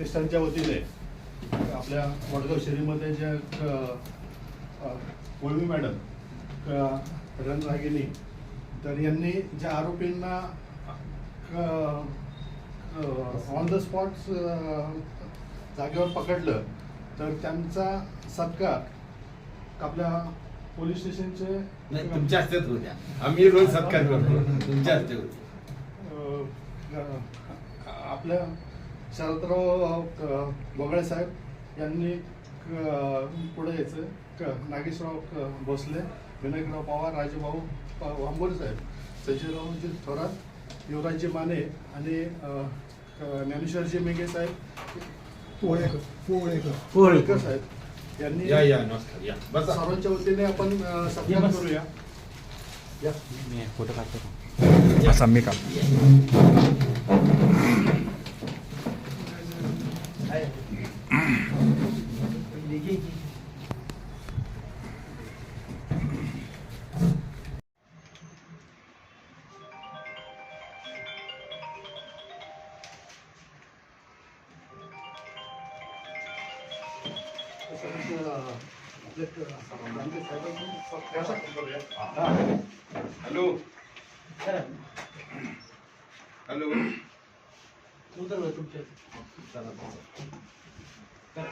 मिनिस्टरांच्या वतीने आपल्या वडगाव शहरीमध्ये ज्या क- अ, वळवी मॅडम क- रणरागिनी तर यांनी ज्या आरोपींना ऑन द स्पॉट जागेवर पकडलं तर त्यांचा सत्कार आपल्या पोलीस स्टेशनचे नाही तुमच्या होत्या आम्ही रोज सत्कार करतो. तुमच्या हस्ते होते आपल्या शरदराव क- बगळे साहेब यांनी क- पुढे यायचं. क- नागेशराव क- भोसले विनायकराव पवार राजूभाऊ वांबोरे साहेब संजयरावजी थोरात युवराजजी माने आणि क- ज्ञानेश्वरजी मेघे साहेब पोळेकर पोळेकर. पोळकर साहेब यांनी या या नमस्कार या. बसा. सर्वांच्या वतीने आपण अ, सत्कार करूया या फोटो काढतो असा मी का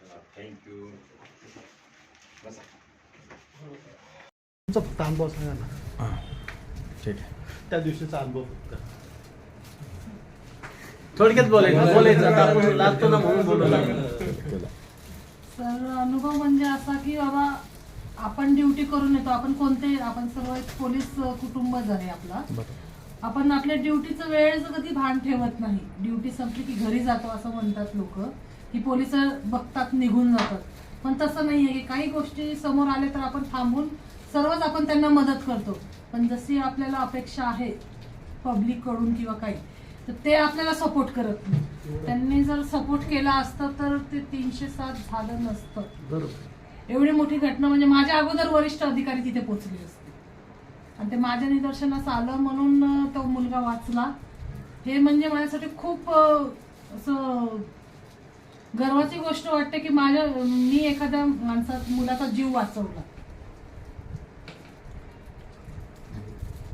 हॅलो हॅलो थँक्यू बसा तुमचा फक्त अनुभव सांगा ना हां ठीक आहे त्या दिवशीचा अनुभव फक्त. थोडक्यात बोलायचं बोलायचं. आता आपण. लागतो ना म्हणून बोलू लागलो. तर अनुभव म्हणजे असा की बाबा आपण ड्युटी करून येतो. आपण कोणते आपण सर्व एक पोलीस कुटुंबच आहे आपला आपण आपल्या ड्युटीचं वेळेचं कधी भान ठेवत नाही. ड्युटी संपली की घरी जातो असं म्हणतात लोक. की पोलीस बघतात निघून जातात. पण तसं नाही आहे की काही गोष्टी समोर आले तर आपण थांबून सर्वच आपण त्यांना मदत करतो. पण जशी आपल्याला अपेक्षा आहे पब्लिककडून किंवा काही तर ते आपल्याला सपोर्ट करत नाही. त्यांनी जर सपोर्ट केला असतं तर ते तीनशे सात झालं नसतं. बरोबर. एवढी मोठी घटना म्हणजे माझ्या अगोदर वरिष्ठ अधिकारी तिथे पोहोचले असते. आणि ते माझ्या निदर्शनास आलं म्हणून तो मुलगा वाचला. हे म्हणजे माझ्यासाठी खूप असं गर्वाची गोष्ट वाटते की माझ्या मी एखाद्या माणसा मुलाचा जीव वाचवला.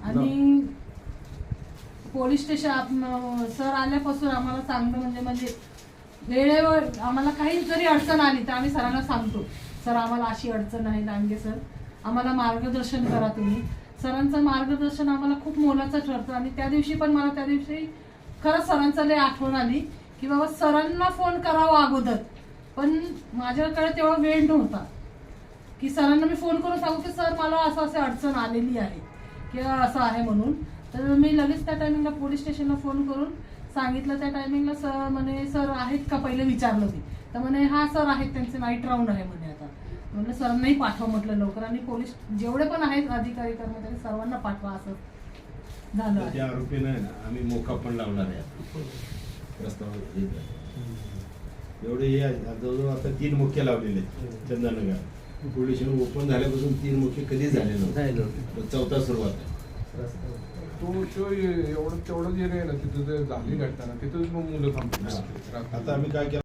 आणि पोलीस स्टेशन सर आल्यापासून आम्हाला चांगलं म्हणजे म्हणजे वेळेवर आम्हाला काही जरी अडचण आली तर आम्ही सरांना सांगतो. सर आम्हाला अशी अडचण आहे लांडगे सर. आम्हाला मार्गदर्शन करा तुम्ही. सरांचं मार्गदर्शन आम्हाला खूप मोलाचं ठरतं आणि त्या दिवशी पण मला त्या दिवशी खरंच सरांचं लय आठवण आली की बाबा सरांना फोन करावा अगोदर. पण माझ्याकडे तेवढा वेळ नव्हता. की सरांना मी फोन करून सांगू की सर मला असं असं अडचण आलेली आहे. किंवा असं आहे म्हणून. तर मी लगेच त्या टायमिंगला पोलीस स्टेशनला फोन करून सांगितलं. त्या टायमिंगला सर म्हणे सर आहेत का? पहिले विचारलं मी. तर म्हणे हा सर आहेत. त्यांचे नाईट राऊंड आहे म्हणे आता. म्हटलं सरांनाही पाठवा म्हटलं लवकर. आणि पोलीस जेवढे पण आहेत अधिकारी कर्मचारी सर्वांना पाठवा असं झालं त्या. आरोपीनं आहे ना आम्ही मोका पण लावणार आहे. एवढे हे जवळजवळ आता तीन मुख्य लावलेले चंदनगर पोलीस ओपन झाल्यापासून तीन मुख्य कधीच झाले नव्हते. चौथा सुरुवात आहे. तो तो एवढं तेवढंच एरिया आहे ना तिथं जर झाली घटना ना तिथंच मग मुलं थांबतात. आता आम्ही काय केलं?